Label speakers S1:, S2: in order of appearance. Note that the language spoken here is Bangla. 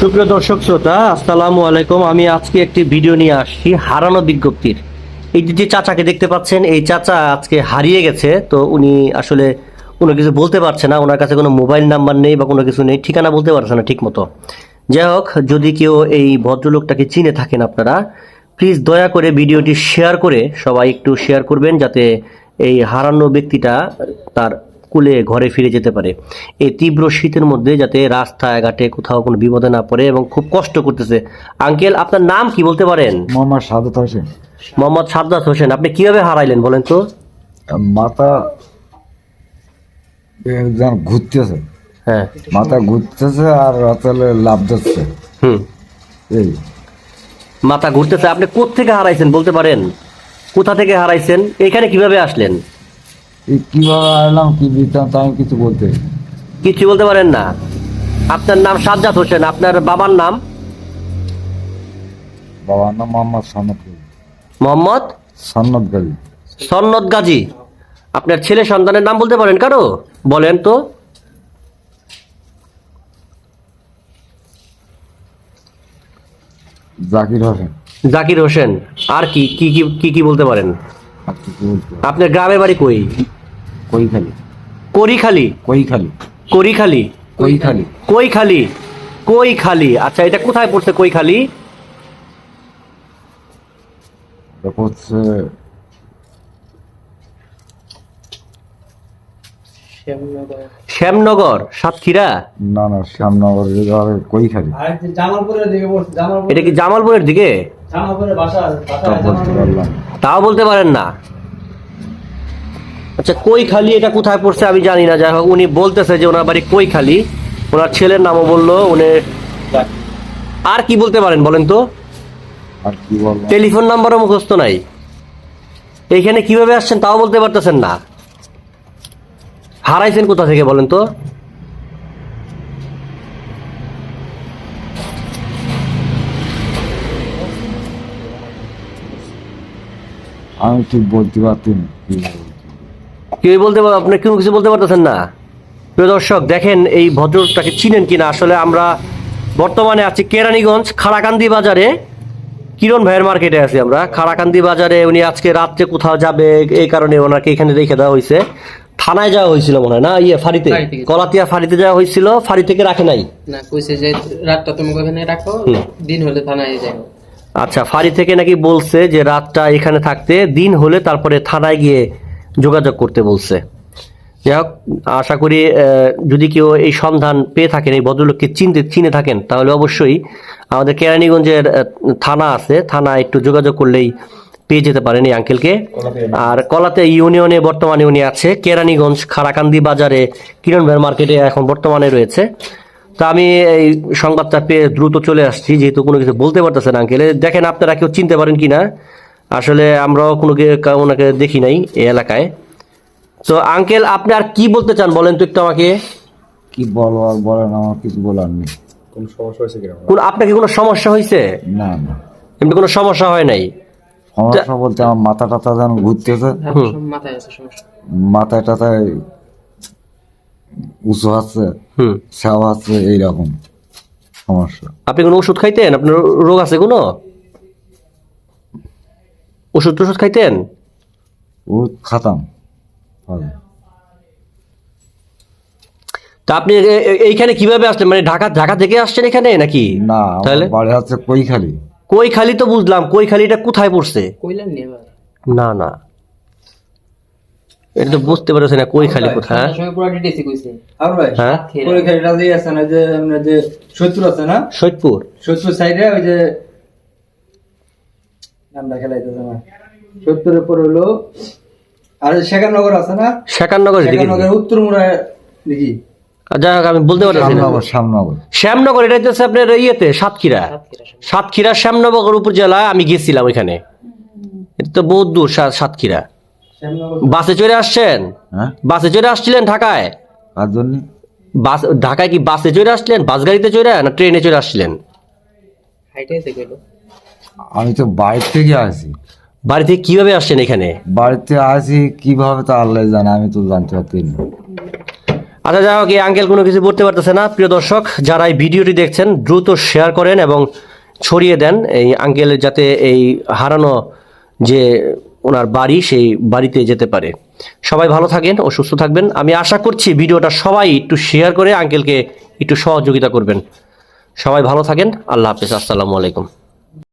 S1: সুপ্রিয় দর্শক শ্রোতা, আসসালামু আলাইকুম। আমি আজকে একটি ভিডিও নিয়ে আসছি হারানো বিজ্ঞপ্তির। এই যে- চাচাকে দেখতে পাচ্ছেন, এই চাচা আজকে হারিয়ে গেছে। তো উনি আসলে কোনো কিছু বলতে পারছে না, ওনার কাছে কোনো মোবাইল নাম্বার নেই বা কোনো কিছু নেই, ঠিকানা বলতে পারছে না ঠিক মতো যাই হোক, যদি কেউ এই ভদ্রলোকটাকে চিনে থাকেন আপনারা প্লিজ দয়া করে ভিডিওটি শেয়ার করে সবাই একটু শেয়ার করবেন, যাতে এই হারানো ব্যক্তিটা তার কুলে ঘরে ফিরে যেতে পারে। এই তীব্র শীতের মধ্যে যাতে রাস্তায় ঘাটে কোথাও কোনো বিপদে না পড়ে এবং খুব কষ্ট করতেছে। আঙ্কেল আপনার নাম কি বলতে পারেন?
S2: মোহাম্মদ সাদত হোসেন।
S1: মোহাম্মদ সাদ্দাত হোসেন আপনি কীভাবে হারাইলেন বলেন তো?
S2: মাথা এ যেন ঘুরতেছে।
S1: হ্যাঁ।
S2: মাথা ঘুরতেছে আর রাতালে লাভ দিচ্ছে
S1: হুম।
S2: এই।
S1: মাথা ঘুরতেছে আপনি থেকে হারাইছেন বলতে পারেন? কোথা থেকে হারাইছেন? এখানে কীভাবে আসলেন?
S2: কীভাবে আসলাম কি বৃত্তান্ত আমি কিছু বলতে।
S1: কিছু বলতে পারেন না। আপনার নাম সাজ্জাদ হোসেন আপনার বাবার নাম?
S2: বাবার নাম মোহাম্মদ সন্নত গাজী।
S1: মোহাম্মদ?
S2: সন্নত গাজী।
S1: সন্নত গাজী। আপনার ছেলে সন্তানের নাম বলতে পারেন কারও? বলেন তো।
S2: জাকির হোসেন।
S1: জাকির হোসেন। আর কি কি কি বলতে পারেন? আপনার গ্রামের বাড়ি কই?
S2: কৈখালি।
S1: করিখালি
S2: কৈখালি।
S1: করিখালি
S2: কৈখালি।
S1: কৈখালি? কৈখালি। আচ্ছা এটা কোথায় পড়ছে কৈখালি?
S2: এটা হচ্ছে
S1: শ্যামনগর। সাতক্ষীরা?
S2: না না শ্যামনগর কৈখালি।
S1: এটা কি জামালপুরের দিকে?
S2: তা
S1: তাও বলতে পারেন না। আচ্ছা কৈখালি এটা কোথায় পড়ছে আমি জানি না। যাই হোক উনি বলতেছে যে ওনার বাড়ি কৈখালি ওনার ছেলের নামও বলল উনি আর কি বলতে পারেন বলেন তো?
S2: আর কি বললাম
S1: টেলিফোন নাম্বারও মুখস্থ নাই। এইখানে কীভাবে আসছেন তাও বলতে পারতেছেন না। হারাইছেন কোথা থেকে বলেন তো?
S2: আমি ঠিক বলতে পারছি না কি বলব।
S1: কেউ বলতে আপনি কেউ কিছু বলতে পারতেছেন না। প্রিয় দর্শক দেখেন এই ভদ্রটাকে চিনেন কিনা? আসলে আমরা বর্তমানে আছি কেরানীগঞ্জ খাড়াকান্দি বাজারে। কিরণ ভাইয়ের মার্কেটে আছি আমরা। খাড়াকান্দি বাজারে উনি আজকে রাত্রে কোথাও যাবে এই কারণে ওনাকে এখানে রেখে দেওয়া হয়েছে। থানায় যাওয়া হয়েছিল মনে হয় না? ইয়ে ফাঁড়িতে। কলাতিয়া ফাঁড়িতে যাওয়া হয়েছিল। ফাঁড়ি থেকে রাখে নাই?
S3: না কইছে যে রাতটা তুমি ওখানে রাখো দিন হলে থানায় যাব
S1: আচ্ছা ফাঁড়ি থেকে নাকি বলছে যে রাতটা এখানে থাকতে দিন হলে তারপরে থানায় গিয়ে যোগাযোগ করতে বলছে। যাই হোক, আশা করি যদি কেউ এই সন্ধান পেয়ে থাকেন, এই ভদ্রলোককে চিনতে, চিনে থাকেন, তাহলে অবশ্যই আমাদের কেরানীগঞ্জের থানা আছে। থানা একটু যোগাযোগ করলেই পেয়ে যেতে পারেন এই আঙ্কেলকে। আর কলাতে ইউনিয়নে, বর্তমানে উনি আছে, কেরানীগঞ্জ খারাকান্দি বাজারে কিরণ মার্কেটে এখন বর্তমানে রয়েছে। তো আমি এই সংবাদটা পেয়ে দ্রুত চলে আসছি, যেহেতু কোনো কিছু বলতে পারতেছেন আঙ্কেলে। দেখেন, আপনারা কেউ চিনতে পারেন কিনা? আসলে আমরাও কোনো ওনাকে দেখি নাই এই এলাকায়। তো আঙ্কেল আপনি আর কি বলতে চান? বলেন তো একটু আমাকে।
S2: কি বলো আর বলেন আমার কিছু বলার নেই।
S1: কোন আপনাকে কোনো? সমস্যা হয়েছে?
S2: না না।
S1: এমনি কোনো সমস্যা হয় নাই?
S2: সমস্যা বলতে আমার মাথা টাথা যেন ঘুরতেছে।
S3: মাথায় আছে সমস্যা।
S2: মাথায় টাথায় উঁচু আছে
S1: হুম।
S2: ছাও আছে এইরকম সমস্যা।
S1: আপনি কোনো ওষুধ খাইতেন? আপনার রোগ আছে কোনো? ওষুধ টষুধ খাইতেন?
S2: ও খাতাম।
S1: তা আপনি এইখানে কীভাবে আসলেন? মানে ঢাকা ঢাকা থেকে আসছেন এখানে নাকি?
S2: না
S1: তাহলে?
S2: বাড়ি আছে কৈখালি।
S1: কৈখালি তো বুঝলাম কৈখালিটা কোথায় পড়ছে?
S3: কইলেন নি
S1: না না। এটা তো বুঝতে পারছি না কৈখালি কোথায়?
S4: আর ভাই
S1: হ্যাঁ?
S4: যে আছে না যে যে সত্তর আছে না?
S1: সৈয়দপুর?
S4: সত্তর সাইডে ওই যে নামটা খেলাইতেছে না সত্তরের পর হলো আর শেখানগর আছে না?
S1: শেখাননগর দিকে
S4: শেখানগর উত্তর মুড়া দেখি।
S1: যাই হোক আমি বলতে পারছি
S2: শ্যামনগর
S1: এটা হচ্ছে আপনার ইয়েতে সাতক্ষীরা। সাতক্ষীরা শ্যামনগর উপজেলা আমি গেছিলাম ওইখানে। এটা তো বহুত দূর সাতক্ষীরা। বাসে চড়ে আসছেন?
S2: হ্যাঁ।
S1: বাসে চড়ে আসছিলেন ঢাকায়? বাস ঢাকায় কি বাসে চড়ে আসছিলেন? বাস গাড়িতে চড়ে না ট্রেনে চড়ে আসছিলেন?
S2: আমি তো বাড়ি থেকে আসি
S1: বাড়িতে কীভাবে আসছেন এখানে?
S2: বাড়িতে আসি কীভাবে তা আল্লাহ জানে আমি তো জানতে পারছি না।
S1: আচ্ছা যাই হোক এই আঙ্কেল কোনো কিছু বলতে পারতেছে না। প্রিয় দর্শক যারা এই ভিডিওটি দেখছেন দ্রুত শেয়ার করেন এবং ছড়িয়ে দেন এই আঙ্কেলের যাতে এই হারানো যে ওনার বাড়ি সেই বাড়িতে যেতে পারে। সবাই ভালো থাকেন ও সুস্থ থাকবেন। আমি আশা করছি ভিডিওটা সবাই একটু শেয়ার করে আঙ্কেলকে একটু সহযোগিতা করবেন। সবাই ভালো থাকেন। আল্লাহ হাফিজ। আসসালামু আলাইকুম।